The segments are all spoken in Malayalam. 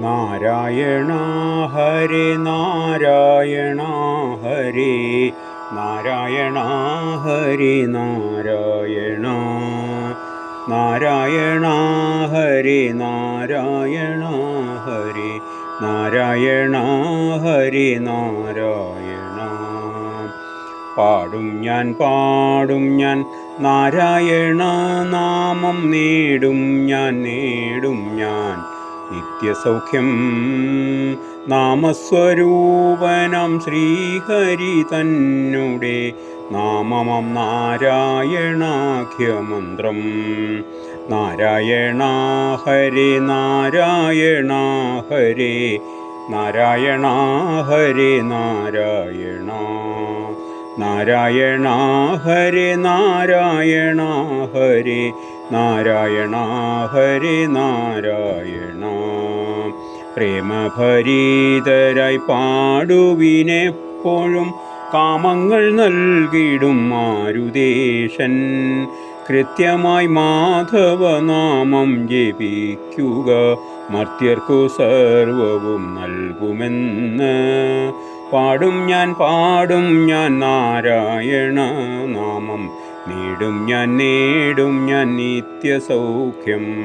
നാരായണ ഹരി നാരായണ ഹരി നാരായണ ഹരി നാരായണ നാരായണ ഹരി നാരായണ ഹരി നാരായണ ഹരി നാരായണ. പാടും ഞാൻ പാടും ഞാൻ നാരായണ നാമം നേടും ഞാൻ നേടും ഞാൻ. നിത്യസൗഖ്യം. നാമസ്വരൂപനം ശ്രീഹരി തന്നെ നാമമം നാരായണാഖ്യമന്ത്രം. നാരായണ ഹരേ നാരായണ ഹരേ നാരായണ ഹരേ നാരായണ നാരായണ ഹരേ നാരായണ ഹരേ നാരായണ ഹരേ നാരായണ. പ്രേമഭരീതരായി പാടുവിനെപ്പോഴും കാമങ്ങൾ നൽകിടും മാരുദേശൻ കൃത്യമായി മാധവനാമം ജപിക്കുക മർത്യർക്കു സർവവും നൽകുമെന്ന്. പാടും ഞാൻ പാടും ഞാൻ നാരായണ നാമം. നേടും ഞാൻ നേടും ഞാൻ നിത്യസൗഖ്യം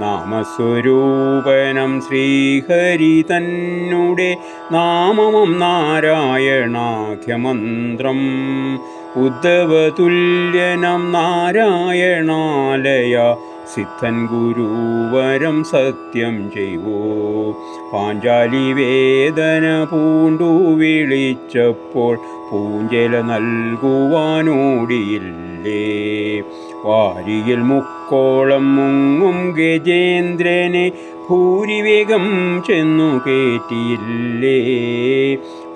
നാമസ്വരൂപനം ശ്രീഹരി തന്നുടെ നാമമം നാരായണാഖ്യമന്ത്രം. ഉദ്ധവതുല്യനം നാരായണാലയ സിദ്ധൻ ഗുരുവരം സത്യം ചെയ്വോ പാഞ്ചാലി വേദന പൂണ്ടു വിളിച്ചപ്പോൾ പൂഞ്ചല നൽകുവാനോടിയില്ലേ. വാരിയിൽ മുക്കോളം മുങ്ങും ഗജേന്ദ്രനെ ഭൂരിവേഗം ചെന്നു കേറ്റിയില്ലേ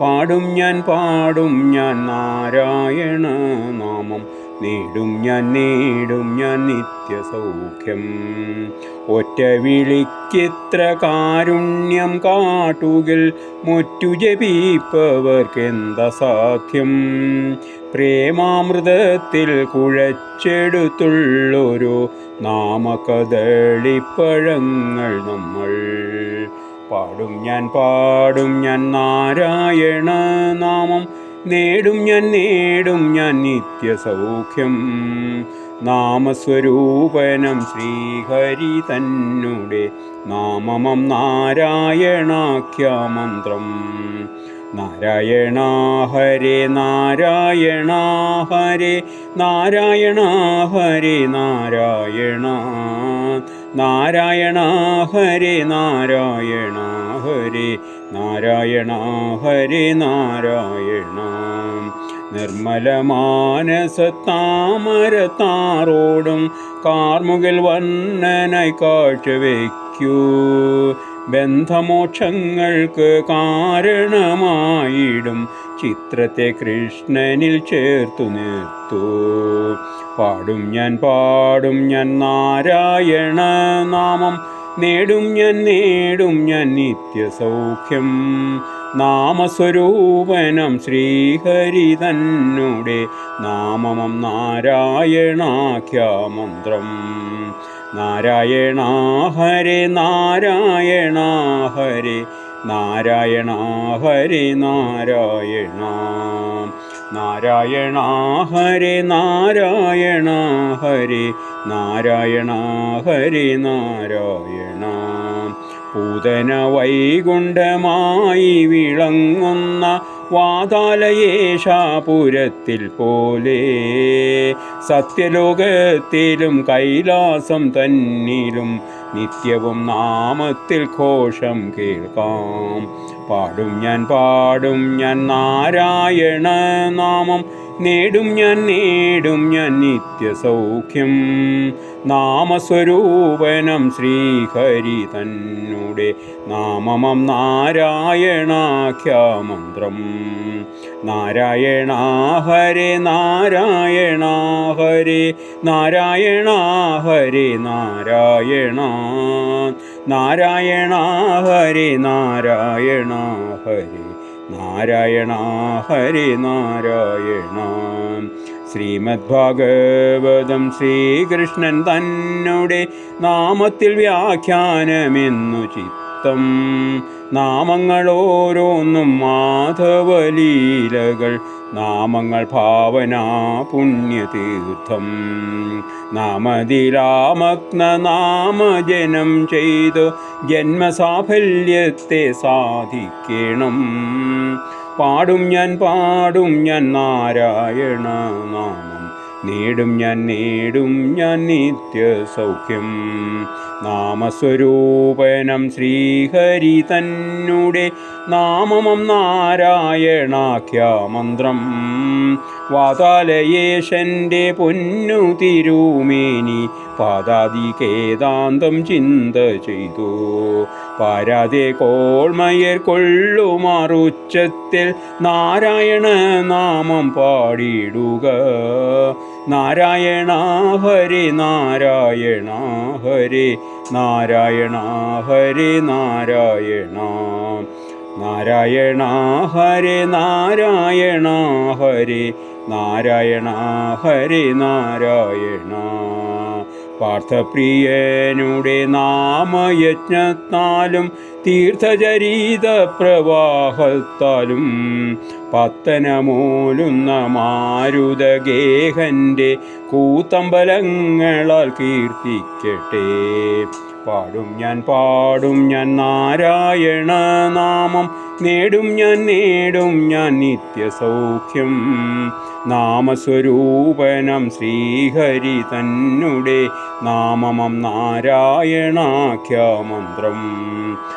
പാടും ഞാൻ പാടും ഞാൻ നാരായണ നാമം നേടും ഞാൻ നേടും ഞാൻ നിത്യസൗഖ്യം. ഒറ്റ വിളിക്കിത്ര കാരുണ്യം കാട്ടുകിൽ മൊറ്റു ജപിപ്പവർക്കെന്ത സാധ്യം? പ്രേമാമൃതത്തിൽ കുഴച്ചെടുത്തുള്ളൊരു നാമകദളിപ്പഴങ്ങൾ നമ്മൾ പാടും ഞാൻ പാടും ഞാൻ നാരായണ നാമം നേടും ഞാൻ നേടും ഞാൻ നിത്യസൗഖ്യം നാമസ്വരൂപനം ശ്രീഹരി തന്നുടെ. നാമമം നാരായണാഖ്യമന്ത്രം. നാരായണ ഹരേ നാരായണ ഹരേ നാരായണ ഹരേ നാരായണ. നാരായണ ഹരേ നാരായണ ഹരേ. നാരായണ ഹരി നാരായണ. നിർമ്മലമാനസത്താമരത്താറോടും കാർമുകിൽ വന്നനായി കാഴ്ചവെക്കൂ. ബന്ധമോക്ഷങ്ങൾക്ക് കാരണമായിടും ചിത്രത്തെ കൃഷ്ണനിൽ ചേർത്തു നിർത്തൂ. പാടും ഞാൻ പാടും ഞാൻ നാരായണ നാമം നേടും ഞാൻ നേടും ഞാൻ നിത്യസൗഖ്യം. നാമസ്വരൂപനം ശ്രീഹരി തന്നുടെ. നാമമം നാരായണാഖ്യമന്ത്രം. നാരായണ ഹരേ നാരായണ ഹരേ. നാരായണ ഹരേ നാരായണ. നാരായണ ഹരേ നാരായണ ഹരേ നാരായണ ഹരേ നാരായണ. പൂതന വൈകുണ്ഠമായി വിളങ്ങുന്ന വാതാലയേശാപുരത്തിൽ പോലെ സത്യലോകത്തിലും കൈലാസം തന്നിലും നിത്യവും നാമത്തിൽ ഘോഷം കേൾക്കാം. പാടും ഞാൻ പാടും ഞാൻ നാരായണ നാമം. നേടും ഞാൻ നേടും ഞാൻ നിത്യസൗഖ്യം. നാമസ്വരൂപനം ശ്രീഹരി തന്നുടേ. നാമമം നാരായണാഖ്യമന്ത്രം. നാരായണ ഹരേ നാരായണ ഹരേ നാരായണ. ഹരേ നാരായണ നാരായണ ഹരേ നാരായണ. ഹരേ നാരായണ ഹരി നാരായണ. ശ്രീമദ് ഭാഗവതം ശ്രീകൃഷ്ണൻ തന്നോടെ നാമത്തിൽ വ്യാഖ്യാനമെന്നു ചിത്ത. നാമങ്ങളോരോന്നും മാധവലീലകൾ. നാമങ്ങൾ ഭാവന പുണ്യതീർത്ഥം. നാമതിരാമഗ്ന നാമജനം ചെയ്തു ജന്മസാഫല്യത്തെ സാധിക്കണം. പാടും ഞാൻ പാടും ഞാൻ നാരായണ നാമം. നേടും ഞാൻ നേടും ഞാൻ നിത്യ സൗഖ്യം നാമസ്വരൂപനം ശ്രീഹരി തന്നുടെ നാമമം നാരായണാഖ്യാമന്ത്രം. വാതാലയേശന്റെ പൊന്നു തിരുമേനി പാദാദികേതാന്തം ചിന്ത ചെയ്തു. പാരാതെ കോൾമയർ കൊള്ളുമാറുച്ചത്തിൽ നാരായണ നാമം പാടിയിടുക. നാരായണ ഹരി നാരായണ ഹരി നാരായണ ഹരി നാരായണ. നാരായണ ഹരേ നാരായണ ഹരേ നാരായണ ഹരേ നാരായണ. പാർത്ഥപ്രിയനുടെ നാമയജ്ഞത്താലും തീർത്ഥചരീത പ്രവാഹത്താലും പത്തനമൂലുന്ന മാരുതഗേഹന്റെ കൂത്തമ്പലങ്ങളാൽ കീർത്തിക്കട്ടെ. പാടും ഞാൻ പാടും ഞാൻ നാരായണ നാമം. നേടും ഞാൻ നേടും ഞാൻ നിത്യസൗഖ്യം. നാമസ്വരൂപനം ശ്രീഹരി തന്നുടേ. നാമമം നാരായണാഖ്യമന്ത്രം.